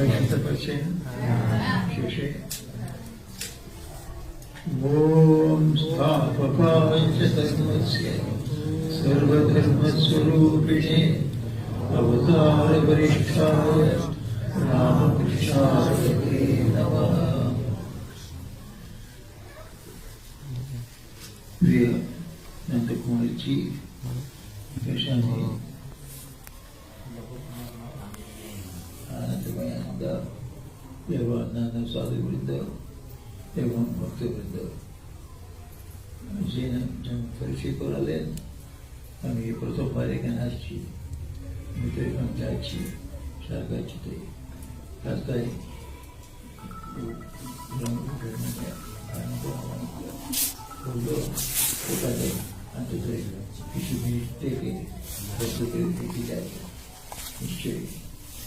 हमेशा तक बचे शेषे ओम स्थापकाय च धर्मस्य सर्वधर्मस्वरूपिणे अवतार वरिष्ठाय रामकृष्णाय नमः। प्रिय नंद कुमार जी कैसा है এবং ভক্তবৃন্দ যে পরিচয় করালেন, আমি প্রথমবার এখানে আসছি ভিতরে এখন যাচ্ছি সারগাছিতে। রাস্তায় কিছু মিনিট থেকে ভক্তদের দেখে যায় নিশ্চয়ই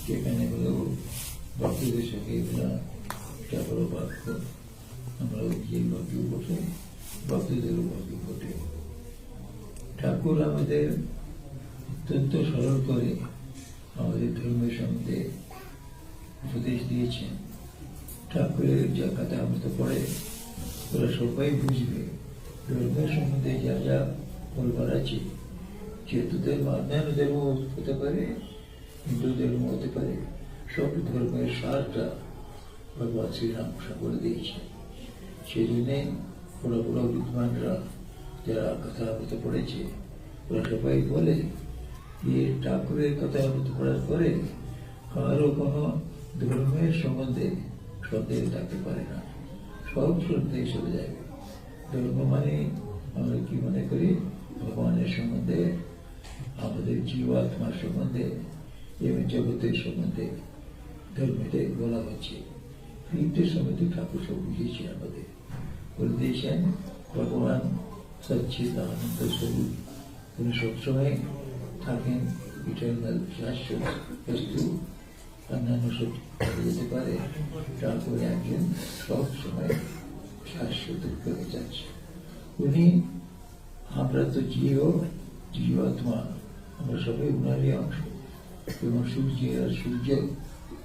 যেখানে হলো ভক্তদের সঙ্গে এগুলা একটা বড় বাক্য আমরা যে ভাগ্য বসে ভক্তদেরও ভাগ্য ঘটে ঠাকুর আমাদের অত্যন্ত সরল করে আমাদের ধর্মের সম্বন্ধে উপদেশ দিয়েছেন। ঠাকুরের যা কথা আমাদের পড়ে, ওরা সবাই বুঝবে। ধর্মের সম্বন্ধে যা যা বলবার আছে, যেহেতু ধর্ম অন্যান্য ধর্ম হতে পারে, হিন্দু হতে পারে, সব ধর্মের সারটা ভগবান শ্রীরাম করে দিয়েছে। সেই জন্যে বড় বড় বিদ্বানরা যারা কথা হতে পড়েছে, ওরা সবাই বলে যে ঠাকুরের কথা হতে পড়ার পরে কারও কোনো ধর্মের সম্বন্ধে সন্দেহ থাকতে পারে না। সব সন্দেহ চলে যাবে। ধর্ম মানে আমরা কি মনে করি? ভগবানের সম্বন্ধে, আমাদের জীবাত্মার সম্বন্ধে, এবং জগতের সম্বন্ধে ধর্মেতে বলা হচ্ছে। ফিরতে সম্বন্ধে ঠাকুর সব বুঝিয়েছে আমাদের বলে দিয়েছেন ভগবান সচ্ছিদ আনন্দ স্বরূপ তিনি সবসময় থাকেন ইটার্নাল শাশ্বত বস্তু অন্যান্য সব যেতে পারে তারপরে একজন সবসময় শাশ্বত করে যাচ্ছে উনি আমরা তো জীব জীবাত্মা আমরা সবাই উনারই অংশ এবং সূর্য আর সূর্য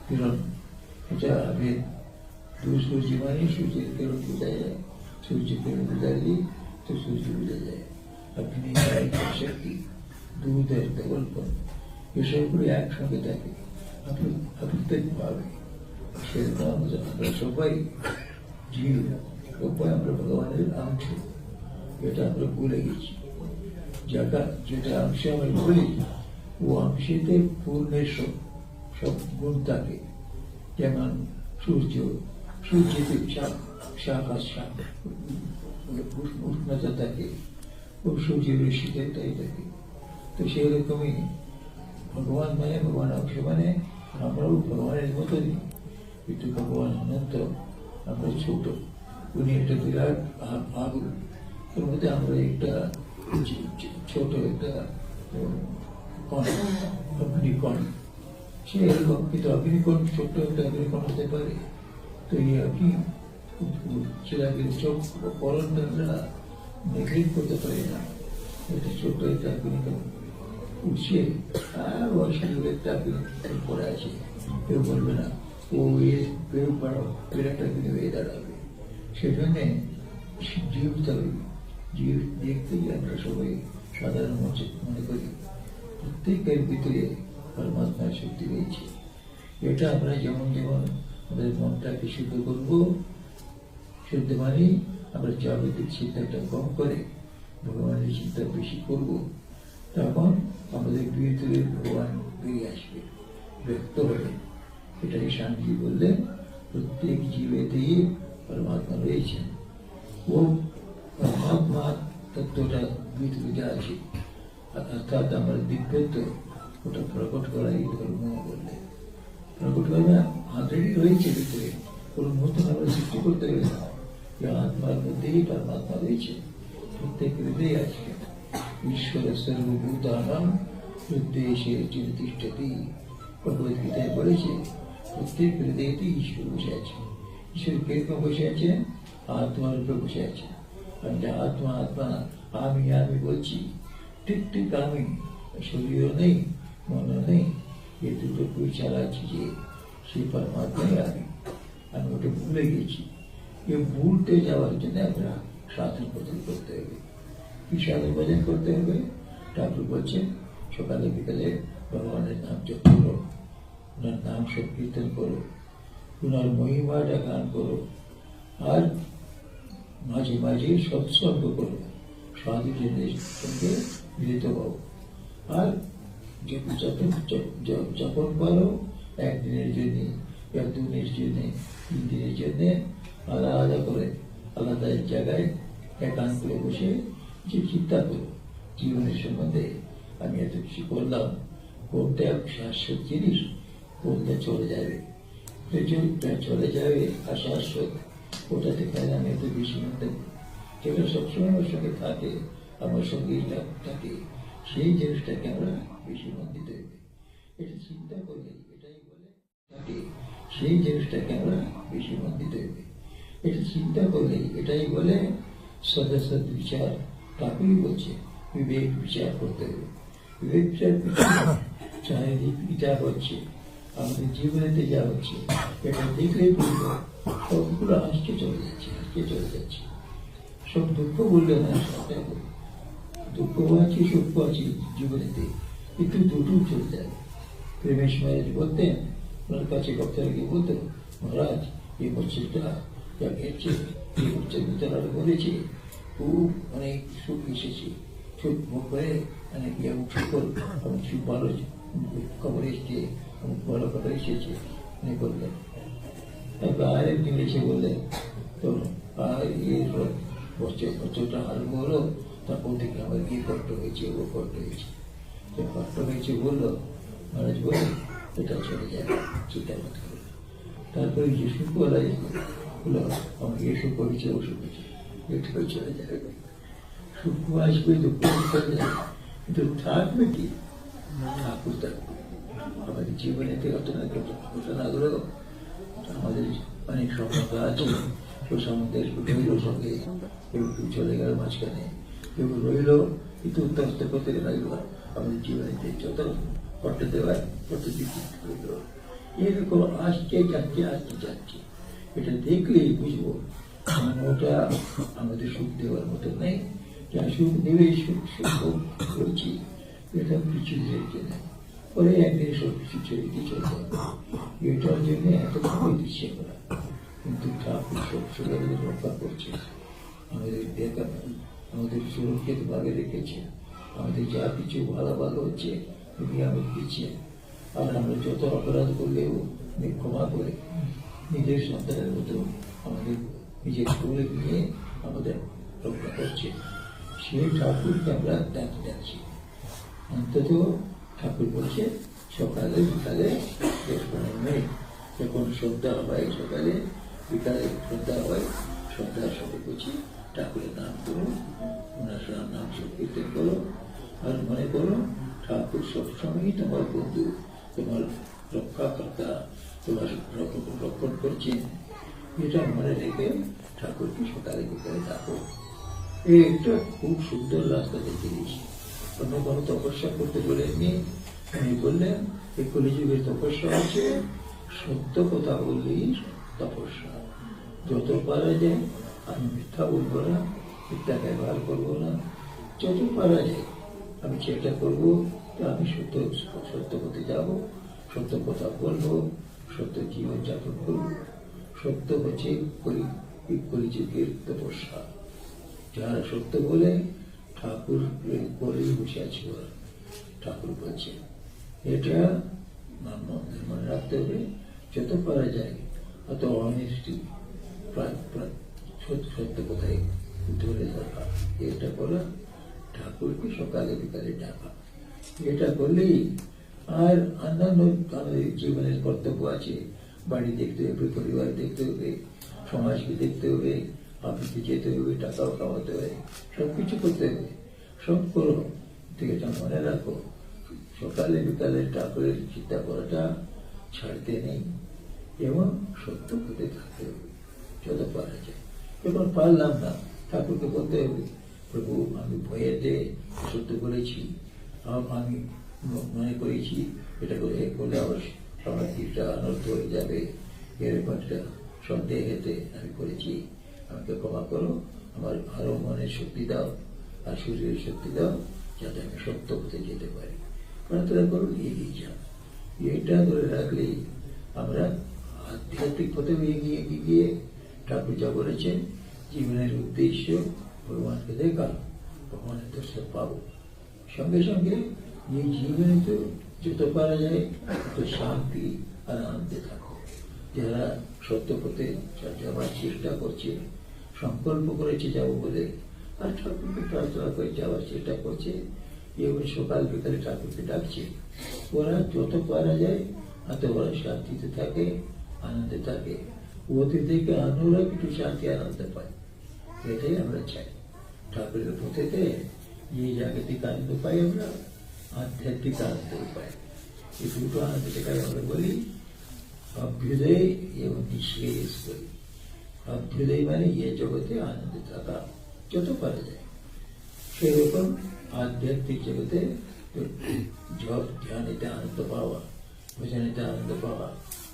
কিরণ এটা আগে দু সূর্য মানে সূর্যের কিরণ বোঝা যায় সূর্য কিরণ বোঝালি তো সূর্য বোঝা যায় আপনি শক্তি দুধের দেবলপন এসবগুলো একসঙ্গে থাকে আপনি প্রত্যেক পাবে সেরকম আমরা সবাই জীব সবাই আমরা ভগবানের অংশ এটা আমরা ভুলে গেছি যেটা যেটা অংশে আমরা বলি ও অংশেতে পূর্ণের সব গুণ থাকে যেমন সূর্য উষ্ণতা থাকে ও সূর্যের শীতের তাই থাকে তো সেই রকমই ভগবান মানে ভগবান অংশ মানে আমরাও ভগবানের মতনই কিন্তু ভগবান অনন্ত আমরা ছোট উনি একটা বিরাট আগুন ওর মধ্যে আমরা একটা ছোট একটা কণ অগ্নিকণ সে এরকম কিন্তু অগ্নিকণ ছোট্ট একটা অগ্নিকণ হতে পারে তো এই অগ্নি সেটাকে চোখ পরন্ত আমরা নেগলেক্ট করতে পারি না। এটা ছোট্ট একটা অগ্নিকণ উঠছে আর সঙ্গে একটা অগ্নি পড়ে আছে। কেউ বলবে না, ও, এ বেরো পারো বিরাট অগ্নি হয়ে দাঁড়াবে। সেজন্যে জীব তবে জীব দেখতেই আমরা সবাই সাধারণ মনে করি। প্রত্যেকের ভিতরে পরমাত্মার শক্তি রয়েছে। এটা আমরা যেমন যেমন আমাদের মনটাকে শুদ্ধ করব। শুদ্ধ মানে আমরা জাগতিক চিন্তাটা কম করে ভগবানের চিন্তা বেশি করব। তখন আমাদের ভিতরে ভগবান বেরিয়ে আসবে ব্যক্ত হবে। এটাই শান্তি বললেন প্রত্যেক জীবেতেই পরমাত্মা রয়েছেন ও পরমাত্মা তত্ত্বটা ভিতরে যা আছে, অর্থাৎ আমার দিব্যত্ব, ওটা প্রকট করাই ধর্ম বললে। করা অলরেডি রয়েছে কোনো নতুন করতে গেলে না। যে আত্মার মধ্যেই রয়েছে, প্রত্যেক হৃদয় আছে। ঈশ্বর সর্বভূতানাম উদ্দেশ্যে চিন্তিষ্ঠতি ভগবত গীতায় বলেছে, প্রত্যেক হৃদয়তে ঈশ্বর বসে আছে। ঈশ্বর কীরকম বসে আত্মার উপরে আর যা আত্মা আত্মা আমি আমি বলছি, ঠিক ঠিক আমি। শরীরও নেই, মনও নেই এ দুটো পরিচাল আছে যে সেই পরমাত্মাই আমি। আমি ওটা ভুলে গেছি। এই ভুলতে যাওয়ার জন্য আমরা সাধন ভজন করতে হবে। কি সাধন ভজন করতে হবে। ঠাকুর বলছেন, সকালে বিকালে ভগবানের নাম জপ করো, ওনার নাম সংকীর্তন করো, ওনার মহিমাটা গান করো, আর মাঝে মাঝে সৎসঙ্গ করো। সাধু জনের সঙ্গে মিলিত হও। আর যখন পারো একদিনের জন্য বা দুদিনের জন্য তিন দিনের জন্য আলাদা করে আলাদা জায়গায় একান্ত বসে যে চিন্তা করো জীবনের সম্বন্ধে আমি এত কিছু করলাম কোনটা শাশ্বত জিনিস কোনটা চলে যাবে যেটা চলে যাবে আর শাশ্বত ওটা থেকে আমি এত বেশি মধ্যে যেটা সবসময় আমার সঙ্গে থাকে আমার সঙ্গে থাকে সেই জিনিসটাকে আমরা বেশি মন দিতে এটা চিন্তা করলে, এটাই বলে সেই জিনিসটাকে আমরা বেশি মন দিতে এটা চিন্তা করলে, এটাই বলে সদস্য বিচার ঠাকুরই বলছে, বিবেক বিচার করতে হবে বিবেক বিচার। চারিদিক যা হচ্ছে, আমাদের জীবনেতে যা হচ্ছে, এটা দেখলেই বুঝব আজকে চলে যাচ্ছে, আজকে চলে যাচ্ছে সব দুঃখ বললে না। দুঃখ আছে সুখ আছে জীবনেতে কিন্তু দুটো চলে যায়। প্রেমেশ মহারাজ বলতেন, ওনার কাছে ভক্তরা গিয়ে বলতো মহারাজ এই মসজিদটা যা গেছে এই মসজিদ তারা বলেছে, খুব অনেক সুখ এসেছে। সুখ ভোগ হয়ে অনেক এবং সুখর এবং সুখ ভালো খবর এসছে এবং ভালো কথা এসেছে। উনি বললেন, তারপর আরেকদিন এসে বললেন তো আর এই বছর, বছরটা আরম্ভ হলো, তারপর থেকে আমার কি কষ্ট হয়েছে, ও কষ্ট হয়েছে। যে কষ্ট হয়েছে বলল, মহারাজ বলে এটা চলে যাবে চিন্তা তারপরে যে সুখ বলা হলো আমার এ সুখ হয়েছে ও সুখ হয়েছে এটাও চলে যাবে সুখ আসবে, দুঃখ চলে যাবে কিন্তু থাকবে কি? ঠাকুর থাকবে আমাদের জীবনেতে ঘটনা ঘটনাগুলো আমাদের অনেক স্বপ্নতা আছে। কেউ রইল সঙ্গে। চলে গেল মাঝখানে। কেউ রইল, কিন্তু উত্তর করতে লাগল আমাদের জীবনেতে যত করতে দেওয়ার দিকে রইল এরকম আসছে যাচ্ছে আসছে যাচ্ছে এটা দেখলেই বুঝব ওটা আমাদের সুখ দেওয়ার মতো নেই যা সুখ দেবে সুখ সুখ করছি এটা কিছু দিয়েছে না পরে একদিন সব কিছু ছেড়ে দিয়ে চলে যাবে এটার জন্য এত ভয় দিচ্ছে আমরা কিন্তু ঠাকুর সব সময় রক্ষা করছে আমাদের দেখা আমাদের সুরক্ষিত ভাবে রেখেছে। আমাদের যা কিছু ভালো ভালো হচ্ছে আমি দিচ্ছে। আর আমরা যত অপরাধ করলেও উনি ক্ষমা করে নিজের সন্তানের মতো আমাদের নিজের স্কুলে নিয়ে আমাদের রক্ষা করছে। সেই ঠাকুরকে আমরা ডাকতে যাচ্ছি অন্তত ঠাকুর বলছে, সকালে, বিকালে নেই। যখন সন্ধ্যা হয় সকালে, বিকালে শ্রদ্ধা হয়, সন্ধ্যার সময় বলছি, ঠাকুরের নাম করুন, ওনার নাম সংকীর্তন করো। আর মনে করো, ঠাকুর সবসময়ই তোমার বন্ধু, তোমার রক্ষাকর্তা, তোমার রক্ষণ করছেন। এটা মনে রেখে ঠাকুরকে সকালে বিকালে ডাকো। এই একটা খুব সুন্দর রাস্তা দেখে দিয়েছি অন্য কোনো তপস্যা করতে বলেননি উনি বললেন এই কলিযুগের তপস্যা আছে সত্য কথা বললেই তপস্যা। যত পারা যায়, আমি মিথ্যা বলব না মিথ্যা ব্যবহার করব না। যত পারা যায় আমি চেষ্টা করব যে আমি সত্য সত্য পথে যাব, সত্য কথা বলব, সত্য জীবন যাপন করব, সত্য হচ্ছে কলিযুগের তপস্যা। যারা সত্য বলে, ঠাকুর বলেই বসে আছে ওরা। ঠাকুর বলছে, এটা মনে রাখতে হবে, যত পারা যায়, অত অনেস্টি সত্য কথাই ধরে রাখা। এটা করা ঠাকুরকে সকালে বিকালে ডাকা। এটা করলেই আর অন্যান্য আমাদের জীবনের কর্তব্য আছে। বাড়ি দেখতে হবে, পরিবার দেখতে হবে, সমাজকে দেখতে হবে অফিসে যেতে হবে, টাকাও কামাতে হবে সব কিছু করতে হবে। সব করো ঠিক আছে মনে রাখো, সকালে বিকালে ঠাকুরের চিন্তা করাটা ছাড়তে নেই, এবং সত্য হতে থাকতে হবে, যত পারা যায়। যখন পারলাম না, ঠাকুরকে বলতে হবে প্রভু, আমি ভয়েতে সত্য করেছি আমি মনে করেছি, এটা করে করলে আবার সমাধিটা অনর্থ হয়ে যাবে। এরকম একটা সন্দেহেতে আমি করেছি। আমাকে ক্ষমা করো, আমার আরও মনের শক্তি দাও, আর শরীরের শক্তি দাও, যাতে আমি সত্য হতে যেতে পারি। মানে প্রার্থনা করুন এগিয়ে যাও এইটা ধরে রাখলেই আমরা আধ্যাত্মিক পথে এগিয়ে গিয়ে ঠাকুর যা বলেছেন, জীবনের উদ্দেশ্য ভগবানকে দেখা ভগবানের দর্শন পাবো। সঙ্গে সঙ্গে এই জীবনে তো যত পারা যায় তত শান্তি আর আনন্দে থাকো। যারা সত্য পথে যাওয়ার চেষ্টা করছে, সংকল্প করেছে যাব বলে, আর ঠাকুরকে প্রার্থনা করে যাওয়ার চেষ্টা করছে এবং সকাল বিকালে ঠাকুরকে ডাকছে। ওরা যত পারা যায় তত ওরা শান্তিতে থাকে, আনন্দে থাকে। ওদের থেকে আমরা একটু শান্তি, আনন্দ পায়। এটাই আমরা চাই। ঠাকুরের পথেতে এই জাগতিক আনন্দ পাই আমরা আধ্যাত্মিক আনন্দ পাই এই দুটো আনন্দটাকে আমরা বলি অভ্যুদয় এবং নিঃশ্রেয়স বলি অভ্যুদয় মানে ইয়ে জগতে আনন্দে থাকা যত পারা যায় সেরকম আধ্যাত্মিক জগতে জব ধ্যানেতে আনন্দ পাওয়া ভজনেতে আনন্দ পাওয়া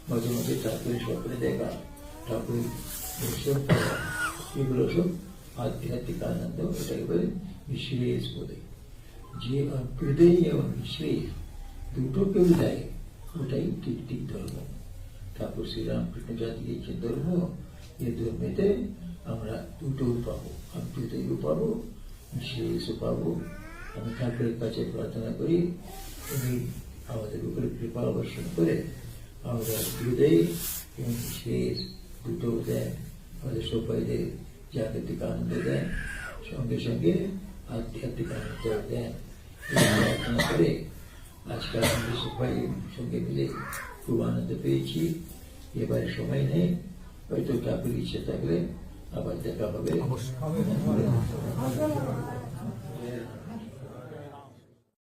মাঝে মাঝে ঠাকুরের স্বপ্নে দেখা ঠাকুর দর্শন এগুলো সব বলে নিঃশ্রেয়স বলে যে অভ্যুদয় এবং নিঃশ্রেয়স দুটো কেউ দেয় ওটাই ঠিক ধর্ম ঠাকুর শ্রীরামকৃষ্ণ যা দিয়েছেন ধর্ম এই ধর্মেতে আমরা দুটো পাবো অভ্যুদয়ও পাবো নিঃশ্রেয়সও পাবো আমি ঠাকুরের কাছে প্রার্থনা করি উনি আমাদের উপরে কৃপা অবর্ষণ করে আমরা হৃদয় এবং নিঃশ্রেয়স দুটো দেন আমাদের সবাইদের জাগতিক আনন্দ দেন সঙ্গে সঙ্গে আধ্যাত্মিক আনন্দ দেন প্রার্থনা করে আজকাল আমাদের সবাই সঙ্গে মিলে খুব আনন্দ পেয়েছি এবারে সময় নেই হয়তো ঠাকুর ইচ্ছে থাকলে আবার দেখা হবে।